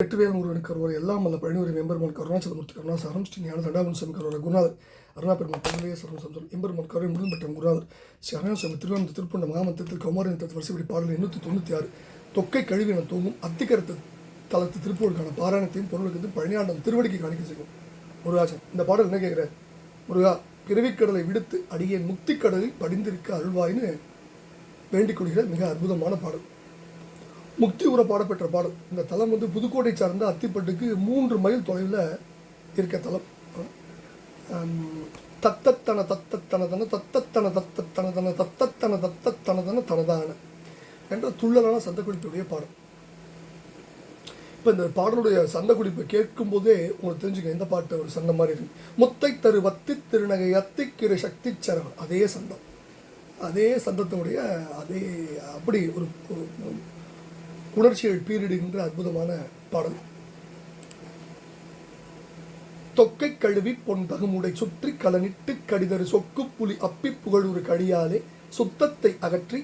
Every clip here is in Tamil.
வெற்றிவேல் முருகனுக்கு கருவறை எல்லாம் அல்ல பழனிவரி எம்பெருமான் கருணாச்சலமூர்த்தி கருணாசாரம் ஸ்ரீ ஞான தண்டாபன் சுவாமி கருவறை குருநாதர் அருணா பெருமான் சரம் சந்தர் எம்பெருமான் கருவை முருகன் பெற்ற குருநாதர் ஸ்ரீ அருணாசாமி திருவனந்த திருப்பண்ட மகாமந்தத்தில் கௌமாரின் தத்து வரிசைப்படி பாடல் எண்ணூற்றி தொண்ணூற்றி ஆறு. தொக்கை கழிவு என தூங்கும் அத்திகரத்து தளத்து திருப்பூருக்கான பாராயணத்தையும் பொருளுக்கு பழனியாண்டம் திருவடிக்கு காணிக்க செய்யும் முருகாஜன் இந்த பாடல் என்ன கேட்குற? முருகா பிறவிக்கடலை விடுத்து அடியே முக்தி கடலில் படிந்திருக்க அருள்வாயின்னு வேண்டிக் கொள்கிற மிக அற்புதமான பாடல். முக்தி உர பாடப்பெற்ற பாடல். இந்த தலம் வந்து புதுக்கோட்டை சார்ந்த அத்திப்பட்டுக்கு மூன்று மைல் தொலைவில் இருக்க தலம். தத்தத்தன தத்தத்தனதன தத்தத்தன தத்தத்தனதன தத்தத்தன தத்தத்தனதன தனதான என்ற துள்ளலான சந்தக்குறிப்புடைய பாடல். இப்போ இந்த பாடலுடைய சந்த குறிப்பை கேட்கும் போதே உங்களுக்கு தெரிஞ்சுக்க எந்த பாட்டு ஒரு சந்தம் மாதிரி இருக்கு. முத்தை தரு வத்தி திருநகை அத்திக்கிற சக்தி சரவன். அதே சந்தம். அதே சந்தத்தினுடைய அதே அப்படி ஒரு உணர்ச்சிகள் பீரிடுகின்ற அற்புதமான பாடல். தொக்கை கழுவி பொன் தகுமுடை சுற்றி கலனிட்டு கடிதரு சொக்கு புலி அப்பி புகழூர் கழியாலே சுத்தத்தை அகற்றி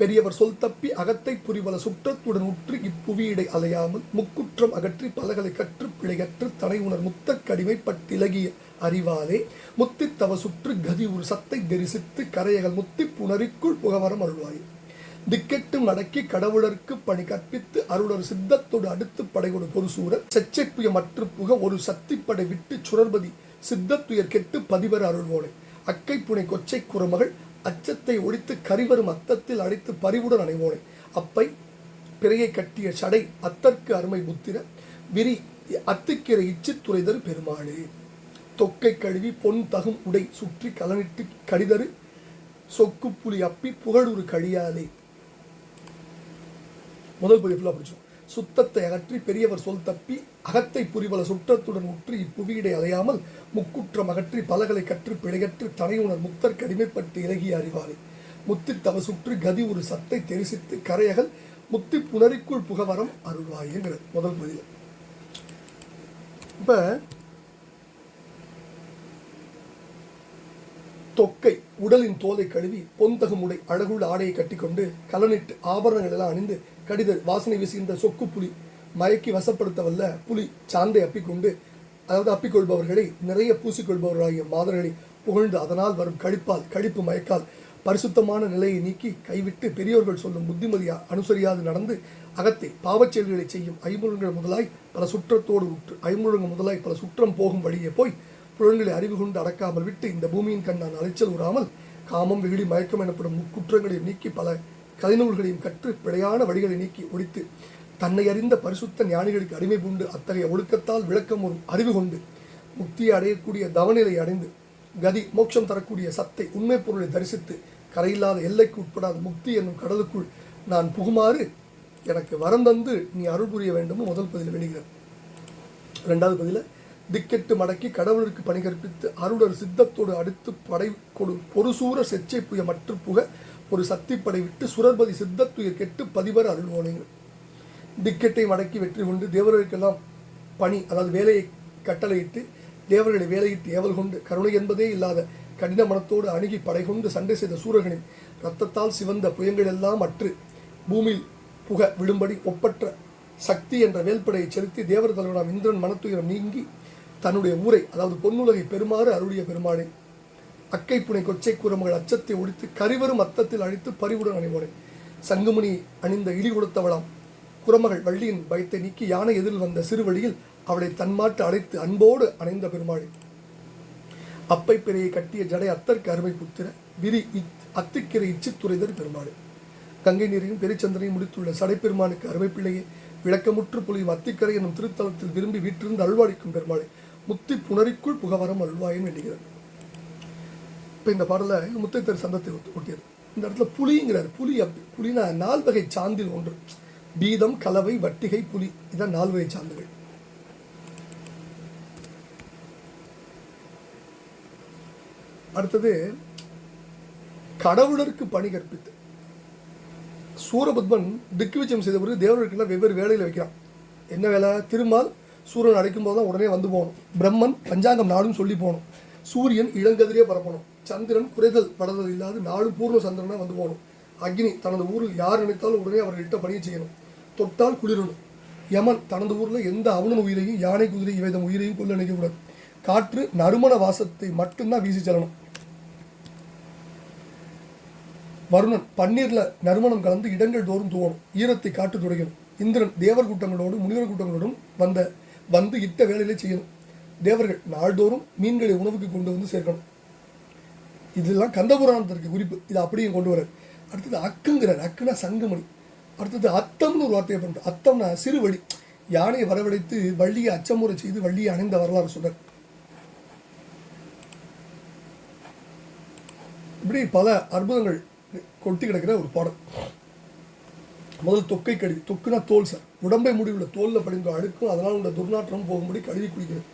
பெரியவர் சொல் தப்பி அகத்தை புரிவல சுற்றத்துடன் உற்று இப்புவியிடை அலையாமல் முக்குற்றம் அகற்றி பலகலை கற்று பிழையற்று தனை உணர் முத்தக் கடிமைப்பட்டிலகிய அறிவாலே முத்தித்தவ சுற்று கதி ஒரு சத்தை தரிசித்து கரையகல் முத்தி புணரிக்குள் புகவரம் அருள்வாயே. திக்கெட்டு மடக்கி கடவுளர்க்கு பணி கற்பித்து அருளர் சித்தத்தோடு அடுத்து படைகொடு பொருசூர செச்சைப்புய மற்று புக ஒரு சக்திப்படை விட்டு சுரர்பதி சித்தத்துயர் கெட்டு பதிவர் அருள்வோனே. அக்கை புனை கொச்சை குரமகள் அச்சத்தை ஒழித்து கரிவரும் அத்தத்தில் அடைத்து பரிவுடன் அணைவோனே. அப்பை பிறையை கட்டிய சடை அத்தற்கு அருமை புத்திர விரி அத்துக்கிற இச்சித்துறைதர் பெருமாளே. தொக்கை கழுவி பொன் தகும் உடை சுற்றி கலனிட்டு கடிதரு சொக்கு புலி அப்பி புகழூறு கழியாலே முதல் பகுதி ஃபுல்லாக படிச்சோம் சுத்தத்தை அகற்றி பெரியவர் சொல் தப்பி அகத்தை புரிவல சுற்றத்துடன் உற்று இப்புவியிடை அலையாமல் முக்குற்றம் அகற்றி பலகளை கற்று பிழையற்று தனையுணர் முக்தர் கடிமைப்பட்டு இலகிய அறிவாளி. முத்தி தவ சுற்று கதி ஒரு சத்தை தெரிசித்து கரையகல் முத்தி புணரிக்குள் புகவரம் அருள்வாயுங்கிறது முதல் பகுதியில் இப்போ தொக்கை உடலின் தோலை கழுவி பொந்தகும் உடை அழகுள்ள ஆடையை கட்டிக்கொண்டு கலனிட்டு ஆபரணங்கள் எல்லாம் அணிந்து கடிதல் வாசனை வீசுகின்ற சொக்கு புலி மயக்கி வசப்படுத்த வல்ல புலி சாந்தை அப்பிக்கொண்டு அதாவது அப்பிக்கொள்பவர்களை நிறைய பூசிக்கொள்பவர்களாகிய மாதர்களை புகழ்ந்து அதனால் வரும் கழிப்பால் கழிப்பு மயக்கால் பரிசுத்தமான நிலையை நீக்கி கைவிட்டு பெரியோர்கள் சொல்லும் புத்திமதியா அனுசரியாது நடந்து அகத்தை பாவச் செயல்களை செய்யும் ஐமுழங்கள் முதலாய் பல சுற்றத்தோடு உற்று ஐமுழங்கு முதலாய் பல சுற்றம் போகும் வழியே போய் புலன்களை அறிவு கொண்டு அடக்காமல் விட்டு இந்த பூமியின் கண்ணான் அலைச்சல் உறாமல் காமம் வெகுளி மயக்கம் எனப்படும் முக்குற்றங்களையும் நீக்கி பல கலைநூல்களையும் கற்று பிழையான வழிகளை நீக்கி ஒழித்து தன்னை அறிந்த பரிசுத்த ஞானிகளுக்கு அடிமை பூண்டு அத்தகைய ஒழுக்கத்தால் விளக்கம் ஒரு அறிவு கொண்டு முக்தியை அடையக்கூடிய தவநிலை அடைந்து கதி மோட்சம் தரக்கூடிய சத்தை உண்மை பொருளை தரிசித்து கரையில்லாத எல்லைக்கு உட்படாத முக்தி என்னும் கடலுக்குள் நான் புகுமாறு எனக்கு வரம் தந்து நீ அருள் புரிய வேண்டும் முதல் பதில் வெளிகிறது ரெண்டாவது பதில திக்கெட்டு மடக்கி கடவுளுக்கு பணி கற்பித்து அருளர் சித்தத்தோடு அடுத்து படை கொடு பொருசூர செச்சை புய மற்ற புக ஒரு சக்திப்படை விட்டு சுரர்பதி சித்தத்துயர் கெட்டு பதிவர் அருள்வோனேங்க. திக்கெட்டை மடக்கி வெற்றி கொண்டு தேவர்களுக்கெல்லாம் பணி அதாவது வேலையை கட்டளையிட்டு தேவர்களை வேலையிட்டு ஏவல் கொண்டு கருணை என்பதே இல்லாத கடின மனத்தோடு அணுகி படை கொண்டு சண்டை செய்த சூரர்களின் இரத்தத்தால் சிவந்த புயங்கள் எல்லாம் அற்று பூமியில் புக விடும்படி ஒப்பற்ற சக்தி என்ற வேல்படையை செலுத்தி தேவர் தலைவனாம் இந்திரன் மனத்துயரம் நீங்கி தன்னுடைய ஊரை அதாவது பொன்னுலகை பெருமாறு அருளிய பெருமானே. அக்கை புனை கொச்சை குரமகள் அச்சத்தை ஒழித்து கரிவரும் அத்தத்தில் அழித்து பரிவுடன் அணிவோனே. சங்குமணி அணிந்த இலி கொடுத்தவளாம். குரமகள் வள்ளியின் பயத்தை நீக்கி யானை எதிரில் வந்த சிறுவழியில் அவளை தன்மாட்டு அழைத்து அன்போடு அணைந்த பெருமாள். அப்பை பிறையை கட்டிய ஜடை அத்தற்கு அருமை புத்திர விரி இச் அத்திக்கிரை இச்சித்துறைதர் பெருமாள். கங்கை நீரையும் பெருச்சந்திரனையும் முடித்துள்ள சடைப்பெருமானுக்கு அருமை பிள்ளையே விளக்கமுற்று புலியும் அத்திக்கரை எனும் திருத்தலத்தில் விரும்பி வீற்றிருந்து அல்வாடிக்கும் பெருமாளை. முத்தி புணரிக்குள் புகவரம் அல்வாயும் வேண்டுகிறது இப்போ இந்த பாடல முத்தைத்தர் சந்தத்தை ஒத்து- ஒட்டியது. இந்த இடத்துல புலிங்கிறார். புலி அப்படி. புலினா நால் வகை சாந்தில் ஒன்று. பீதம் கலவை வட்டிகை புலி. இதான் நால் வகை சாந்துகள் அடுத்தது கடவுளருக்கு பணி கற்பித்து சூரபத்மன் திக்விஜயம் செய்த பிறகு தேவர்களுக்கெல்லாம் வெவ்வேறு வேலையில் வைக்கிறான். என்ன வேலை? திருமால் சூரியன் அடைக்கும் போது தான் உடனே வந்து போகணும். பிரம்மன் பஞ்சாங்கம் நாடும் சொல்லி போகணும். சூரியன் இளங்கதிரே பரப்பணும். சந்திரன் குறைதல் படுதல் இல்லாது நாலு பூர்ண சந்திரனா வந்து போகணும். அக்னி தனது ஊரில் யார் நினைத்தாலும் உடனே அவர்கள்ட்ட பணியை செய்யணும். தொட்டால் குளிரணும். யமன் தனது ஊரில் எந்த அவனன் உயிரையும் யானை குதிரை இவைதம் உயிரையும் கொள்ள நினைக்கக்கூடாது. காற்று நறுமண வாசத்தை மட்டும்தான் வீசி செல்லணும். வருணன் பன்னீர்ல நறுமணம் கலந்து இடங்கள் தோறும் தூவணும். ஈரத்தை காட்டு துடைக்கணும். இந்திரன் தேவர் கூட்டங்களோடும் முனிவர் கூட்டங்களோடும் வந்த வந்து இட்ட வேலையிலே செய்யணும். தேவர்கள் நாள்தோறும் மீன்களை உணவுக்கு கொண்டு வந்து சேர்க்கணும். இதெல்லாம் கந்தபுராணத்திற்கு குறிப்பு. இதை அப்படியும் கொண்டு வரார் அடுத்தது அக்குங்கிறார். அக்குனா சங்கமணி. அடுத்தது அத்தம்னு ஒரு வார்த்தையை பண்ணுற அத்தம்னா சிறு வழி. யானையை வரவழைத்து வள்ளியை அச்சமுறை செய்து வள்ளியை அணைந்த வரலாறு சொல்றார். இப்படி பல அற்புதங்கள் கொட்டி கிடக்கிற ஒரு பாடம் முதல் தொக்கை கழுவி தொக்குனா தோல் சார். உடம்பை முடிவுள்ள தோல்ல படிந்த அழுக்கும் அதனால் உள்ள துர்நாற்றம் போகும்படி கழுவி குடிக்கிறது.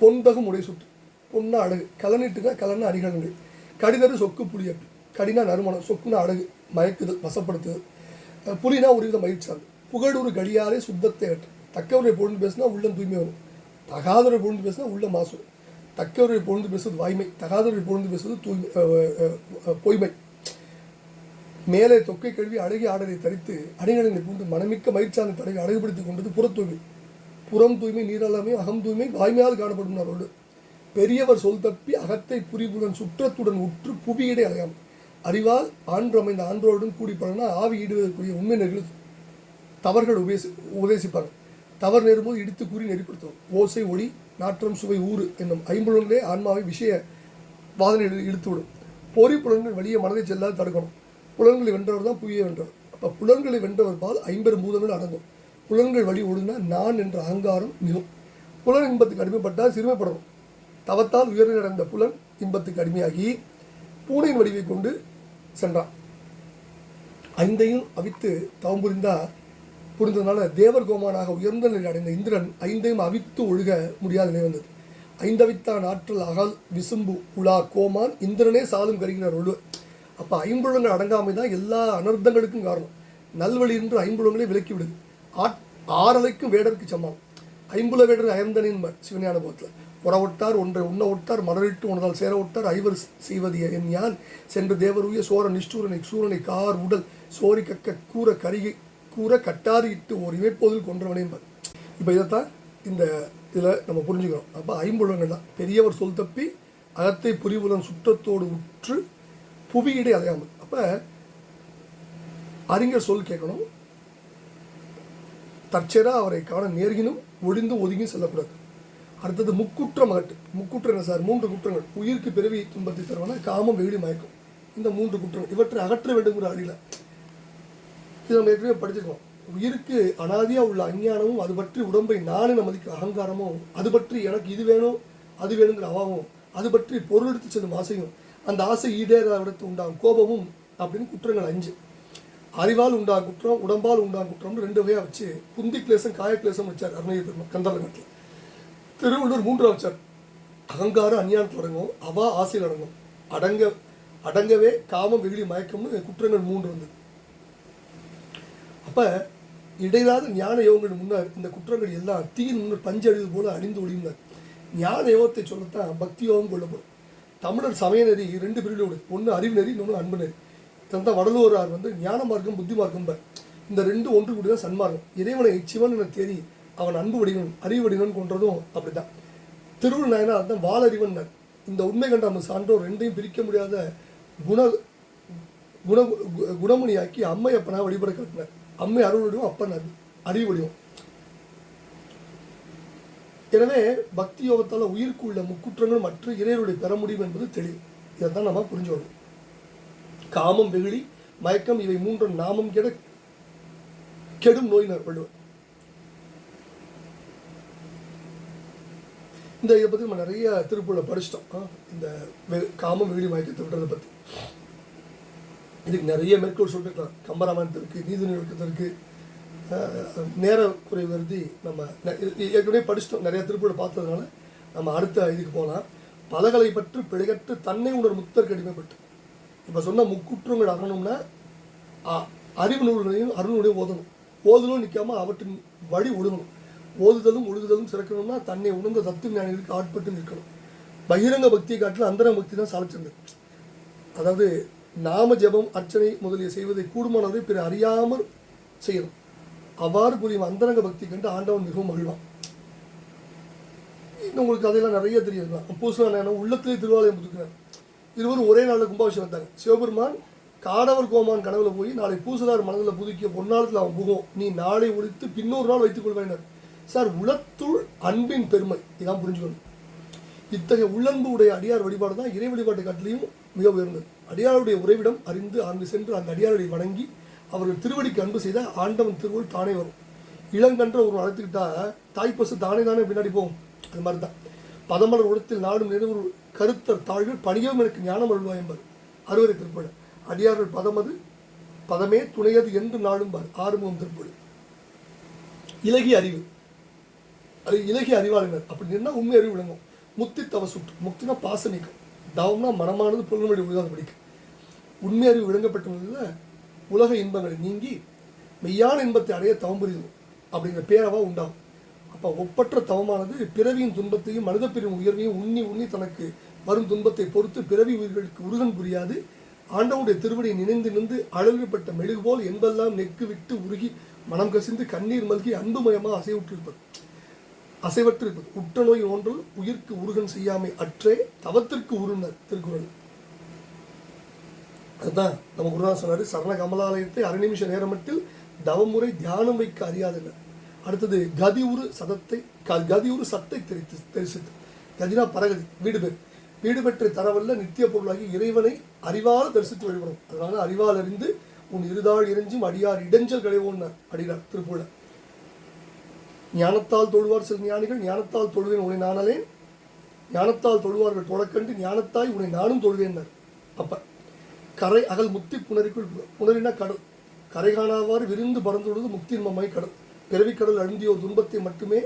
பொன்பகம் உடை சுற்று பொண்ணா அழகு. கலனிட்டுனா கலன அரிகலங்கள் கடிதரு சொக்கு புளியப்பி கடினா நறுமணம் சொக்குனா அழகு மயக்குதல் வசப்படுத்துதல். புலினா ஒரு வித மகிழ்ச்சாது புகழூர் கடியாரே சுத்தத்தை கட்டு தக்கவரை பொழுது பேசுனா உள்ளம் தூய்மை வரும். தகாதரை பொழுது பேசுனா உள்ள மாசு தக்கவரை பொழுது பேசுவது வாய்மை. தகாதரை பொழுது பேசுவது தூய்மை பொய்மை. மேலே தொக்கை கழுவி அழகிய ஆடலை தரித்து அணிகலனை பூண்டு மனமிக்க மயிர்ச்சாலை தடவை அழகுபடுத்திக் கொண்டது புற தூய்மை. புறம் தூய்மை நீரலமை அகம் தூய்மை வாய்மையால் காணப்படும் அவரோடு. பெரியவர் சொல் தப்பி அகத்தை புரிவுடன் சுற்றத்துடன் உற்று புவியிடை அடையாம். அறிவால் ஆன்று அமைந்த ஆன்றோருடன் கூடி பழனா ஆவி ஈடுவதற்குரிய உண்மை நெறிகள் தவறுகள் உபேசி உபதேசிப்பாங்க தவறு நேரும்போது இடித்து கூறி நெறிப்படுத்தும் ஓசை ஒளி நாற்றம் சுவை ஊறு என்னும் ஐம்புலங்களே ஆன்மாவை விஷய வாதனை இழுத்துவிடும். பொறி புலன்கள் வழியே மனதை செல்லாது தடுக்கணும். புலன்களை வென்றவர் தான் புவியை வென்றவர். அப்போ புலன்களை வென்றவர் பால் ஐம்பெரும் பூதங்கள் அடங்கும். புலன்கள் வழி ஓடுனா நான் என்ற அகங்காரம் மிகும். புலன் இன்பத்துக்கு அடிமைப்பட்டால் சிறுமைப்படணும். தவத்தால் உயர்ந்து நடந்த புலன் இன்பத்துக்கு அடிமையாகி பூனையின் வடிவை கொண்டு சென்றான். ஐந்தையும் அவித்து தவம் புரிந்தா புரிந்ததுனால தேவர் கோமானாக உயர்ந்த நிலை அடைந்த இந்திரன் ஐந்தையும் அவித்து ஒழுக முடியாத நிலை வந்தது. ஐந்தவித்தான் ஆற்றல் அகல் விசும்பு உலா கோமான் இந்திரனே சாலும் கருகினார் ஒழுவர் அப்போ ஐம்புலங்கள் அடங்காமை தான் எல்லா அனர்த்தங்களுக்கும் காரணம். நல்வழி என்று ஐம்புலங்களை விலக்கி விடுது. ஆறலைக்கும் வேடருக்கு சமம். ஐம்புல வேடர் அயர்ந்தனின் சிவஞான போகத்தில். புற ஒட்டார் ஒன்றை உண்ண ஒட்டார் மலரிட்டு உணதால் சேர ஒட்டார் ஐவர் செய்வது என் யான் சென்று தேவருய சோர நிஷ்டூரனை சூரனை கார் உடல் சோரி கக்க கூற கருகி கூற கட்டாரி இட்டு ஓர் இமைப்போதில் கொன்றவனேன்பார் இப்போ இதைத்தான் இந்த இதில் நம்ம புரிஞ்சுக்கிறோம். அப்போ ஐம்புலங்கள் தான் பெரியவர் சொல் தப்பி அகத்தை புரிவுடன் சுற்றத்தோடு உற்று புவியிடை அடையாமல். அப்போ அறிஞர் சொல் கேட்கணும். தற்செயராக அவரை காண நேர்கினும் ஒழிந்து ஒதுங்கி செல்லக்கூடாது. அடுத்தது முக்குற்றம் அகட்டு முக்குற்றம் என்ன சார்? மூன்று குற்றங்கள். உயிருக்கு பிறவி துன்பத்தை தருவன காமம் வெகுளி மயக்கம். இந்த மூன்று குற்றங்கள். இவற்றை அகற்ற வேண்டுங்கிற அடியில். இது நம்ம ஏற்கனவே படிச்சிருக்கோம். உயிருக்கு அனாதியாக உள்ள அஞ்ஞானமும் அது பற்றி உடம்பை நானே நமதிக்கு அகங்காரமும் அது பற்றி எனக்கு இது வேணும் அது வேணுங்கிற அவாவும் அது பற்றி பொருள் எடுத்து செல்லும் ஆசையும் அந்த ஆசை ஈடேறாத இடத்து உண்டாகும் கோபமும் அப்படின்னு குற்றங்கள் அஞ்சு. அறிவால் உண்டாகும் குற்றம் உடம்பால் உண்டாகும் குற்றம்னு ரெண்டு வகையாக வச்சு புந்தி கிளேசம் காய கிளேசம் வச்சார் அருணகிரி பெருமாள் கந்தரங்கத்தில். திருவள்ளுவர் மூன்று சார். அகங்காரம் அஞ்ஞானத்தில் அடங்கும் அவா ஆசையில் அடங்கும். அடங்க அடங்கவே காமம் வெகுளி மயக்கம்னு குற்றங்கள் மூன்று வந்தது. அப்போ இடையிலாத ஞான யோகங்கள் முன்னர் இந்த குற்றங்கள் எல்லாம் தீயின் முன்னர் பஞ்சு அழிவு போல அழிந்து ஒழிந்தார் ஞான யோகத்தை சொல்லத்தான் பக்தி யோகம் கொள்ளப்படும். தமிழர் சமய நெறி ரெண்டு பிரிவில் உண்டு ஒன்று அறிவு நெறி இன்னொன்று அன்பு நெறி. இதான் வடலூரார் வந்து ஞான மார்க்கம் புத்தி மார்க்கம் இந்த ரெண்டு ஒன்று கூடி தான் சன்மார்க்கம். இறைவனை சிவன் என தேடி அவன் அன்பு வடிவன் அறிவு வடிவன் கொன்றதும் அப்படிதான் திருவள் நாயனா அதுதான் வாலறிவன் இந்த உண்மை கண்ட நம்ம சான்றோர் ரெண்டையும் பிரிக்க முடியாத குண குண கு- குணமணியாக்கி அம்மை அப்பனா வழிபட காட்டினார். அம்மை அருள் வடிவம் அப்பன் அறிவு அறிவு வடிவம். எனவே பக்தி யோகத்தால் உயிருக்கு உள்ள முக்குற்றங்கள் மற்ற இறைவருடைய பெற முடியும் என்பது தெளிவு. இதைத்தான் நம்ம புரிஞ்சுக்கணும் காமம் வெகுளி மயக்கம் இவை மூன்றும் நாமம் கெட கெடும் நோயினர் வள்ளுவர். இந்த இதை பற்றி நம்ம நிறைய திருப்பூரில் படிச்சிட்டோம். இந்த காமம் வெளி மயக்கத்தை விடுறதை பற்றி இதுக்கு நிறைய மேற்கோள் சொல்லிருக்கலாம். கம்பராமாயணத்தில் இருக்குது நீதி ஒழுக்கத்தில் இருக்குது நேர குறை வருதி நம்ம ஏற்கனவே படிச்சிட்டோம். நிறைய திருப்பூரை பார்த்ததுனால நம்ம அடுத்த இதுக்கு போகலாம் பலகளை பற்றி பிழைகற்று தன்னை உணர் முத்தர் கடிமைப்பட்டு இப்போ சொன்ன முக்குற்றங்கள் அறணும்னா அ- அறிவு நூல்களையும் அருள்நூலையும் ஓதணும். ஓதணும் நிற்காம அவற்றின் வழி ஒழுகணும். ஓதுதலும் ஒழுகுதலும் சிறக்கணும்னா தன்னை உணர்ந்த தத்துவ ஞானிகளுக்கு ஆட்பட்டு நிற்கணும். பகிரங்க பக்தியை காட்டில் அந்தரங்க பக்தி தான் சாலச்சிருந்தது அதாவது நாம ஜெபம் அர்ச்சனை முதலிய செய்வதை கூடுமானது பிற அறியாமல் செய்யணும். அவ்வாறு புரியும் அந்தரங்க பக்தி கண்டு ஆண்டவன் மிகவும் மகிழ்வான். இன்னும் உங்களுக்கு அதையெல்லாம் நிறைய தெரியும் பூசலாம் நேரம் உள்ளத்திலே திருவாலயம் புதுக்கிறார் இருவரும் ஒரே நாளில் கும்பாபிஷேகம் வந்தாங்க. சிவபெருமான் காடவர் கோமான் கனவுல போய் நாளை பூசலார் மனதில் புதுக்கிய பொன்னாளத்தில் அவன் புகும் நீ நாளை ஒழித்து பின்னொரு நாள் வைத்துக் கொள்வேனர் சார் உளத்துள் அன்பின் பெருமை. இதான் புரிஞ்சுக்கணும். இத்தகைய உள்ளன்பு உடைய அடியார் வழிபாடு தான் இறை வழிபாட்டு காட்டிலையும் மிக உயர்ந்தது. அடியாருடைய உறைவிடம் அறிந்து அங்கு சென்று அந்த அடியாரை வணங்கி அவர்கள் திருவடிக்கு அன்பு செய்த ஆண்டவன் திருவள் தானே வரும். இளங்கன்ற ஒரு அழைத்துக்கிட்டா தாய்ப்பசு தானே தானே பின்னாடி போகும். அது மாதிரி தான் பதமலர் உலகத்தில் நாடும் நிறுவ கருத்தர் தாழ்வில் பணியவும் எனக்கு ஞானம் அருள்வா என்பார். அறுவரை திருப்படு அடியார்கள் பதமது பதமே துணையது என்று நாடும் பார் ஆறுமுகம் திருப்படு இலகிய அறிவு. அது இலகிய அறிவாளினர். அப்படின்னா உண்மை அறிவு விளங்கும். முத்தி தவசுட்டு முத்தினா முக்தினா பாச நீக்கம். தவம்னா மனமானது பொருள்மொழி உயிராது படிக்கும் உண்மை அறிவு விளங்கப்பட்டவர்களில் உலக இன்பங்களை நீங்கி மெய்யான இன்பத்தை அடைய தவம் புரியும் அப்படிங்கிற பேரவா உண்டாகும். அப்போ ஒப்பற்ற தவமானது பிறவியின் துன்பத்தையும் மனித பிரிவின் உயர்வையும் உண்ணி உண்ணி தனக்கு வரும் துன்பத்தை பொறுத்து பிறவி உயிர்களுக்கு உருகன் புரியாது. ஆண்டவனுடைய திருவடியை நினைந்து நின்று அழகுப்பட்ட மெழுகு போல் என்பெல்லாம் நெக்கு விட்டு உருகி மனம் கசிந்து கண்ணீர் மல்கி அன்புமயமாக அசைவுற்றிருப்பது. அசைவற்று இருப்பது உற்ற நோய் ஒன்று உயிர்க்கு உருகன் செய்யாமை அற்றே தவத்திற்கு உருனர் திருக்குறள். அதுதான் நம்ம குருநாதர் சொன்னார் சரண கமலாலயத்தை அரை நிமிஷ நேரமட்டில் தவமுறை தியானம் வைக்க அறியாதனர். அடுத்தது உரு சதத்தை கதி உரு சத்தை தெரித்து தெரிசித்து கதினா பரகதி வீடு பெறு வீடு பெற்று தரவல்ல நித்திய பொருளாகி இறைவனை அறிவால் தரிசித்து வழிபடும் அதனால அறிவால் அறிந்து உன் இருதாள் இறைஞ்சும் அடியார் இடைஞ்சல் களைவோன்னார் அடினார் திருப்பூழ ஞானத்தால் தொழுவார் சில ஞானிகள் ஞானத்தால் தொழுவேன் உன்னை நானலேன் ஞானத்தால் தொழுவார்கள் தொழக்கண்டு ஞானத்தாய் உன்னை நானும் தொழுவேன் அப்ப கரை அகல் முத்தி புணரிக்குள் புணரினா கடல். கரை காணாவாறு விரிந்து பறந்துள்ளது முக்தி இன்பமாய் கடல். பிறவி கடல் அழுந்தியோர் துன்பத்தை மட்டுமே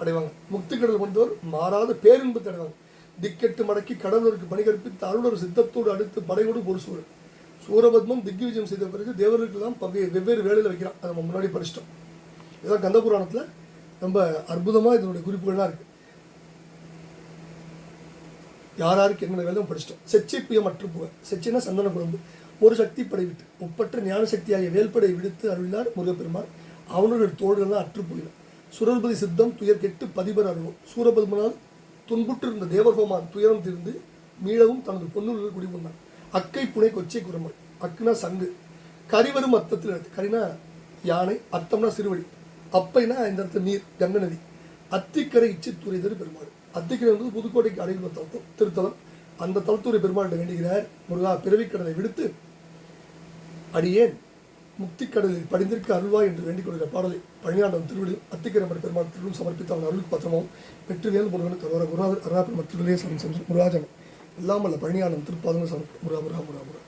அடைவாங்க. முக்தி கடல் கொண்டவர் மாறாத பேரின்பத்தை அடைவாங்க. திக்கெட்டு மடக்கி கடலூருக்கு பணி கற்பித்து அருளர் சித்தத்தோடு அடுத்து படையோடு ஒரு சூழல். சூரபத்மன் திக்விஜயம் செய்த பிறகு தேவர்களுக்கெல்லாம் வெவ்வேறு வேலையில் வைக்கிறான். அதை நம்ம முன்னாடி படிச்சிட்டோம். இதுதான் கந்த புராணத்தில் ரொம்ப அற்புதமாக இதனுடைய குறிப்புகள்லாம் இருக்குது யார் யாருக்கு என்னென்ன வேலையும் படிச்சிட்டோம். செச்சை புயமற்று புக செச்சினா சந்தன குழம்பு. ஒரு சக்தி படை விட்டு ஒப்பற்ற ஞான சக்தியாகிய வேல்படை விடுத்து அருளினார் முருகப்பெருமான். அவனுடைய தோள்கள்லாம் அற்று போயின. சுரல்பதி சித்தம் துயர் கெட்டு பதிபர் அருளும். சூரபதுமனால் துன்புற்று இருந்த தேவகோமான் துயரம் திருந்து மீளவும் தனது பொன்னுள்ள குடிபுண்டான் அக்கை புனை கொச்சை குரமல் அக்குனா சங்கு. கரிவரும் அர்த்தத்தில் கரினா யானை அத்தம்னா சிறுவழி. அப்பைனா இந்த இடத்துல நீர் கங்கை நதி. அத்திக்கரை இச்சித்துறைதர் பெருமாள். அத்திக்கரை வந்து புதுக்கோட்டைக்கு அருகில் தளத்தம் திருத்தலம். அந்த தளத்துறை பெருமாள் வேண்டுகிறார். முருகா பிறவிக்கடலை விடுத்து அடியேன் முக்திக்கடலில் படிந்திருக்க அருள்வா என்று வேண்டிக் கொள்கிற பாடலை பழனியாண்டவன் திருவிழில் அத்திக்கரம்பர் பெருமாள் திருவிழும் சமர்ப்பித்த அவன் அருளுக்கு பத்திரமாவும் வெற்றிவேல் முருகனுக்கு அரோர குருநாதர் அருணாபெருமர் திருவிழைய சமன் முருகாஜனம். எல்லாம் அல்ல திருப்பாதங்கள் சமர்ப்பி முருகா முருகா முருகா முருகா.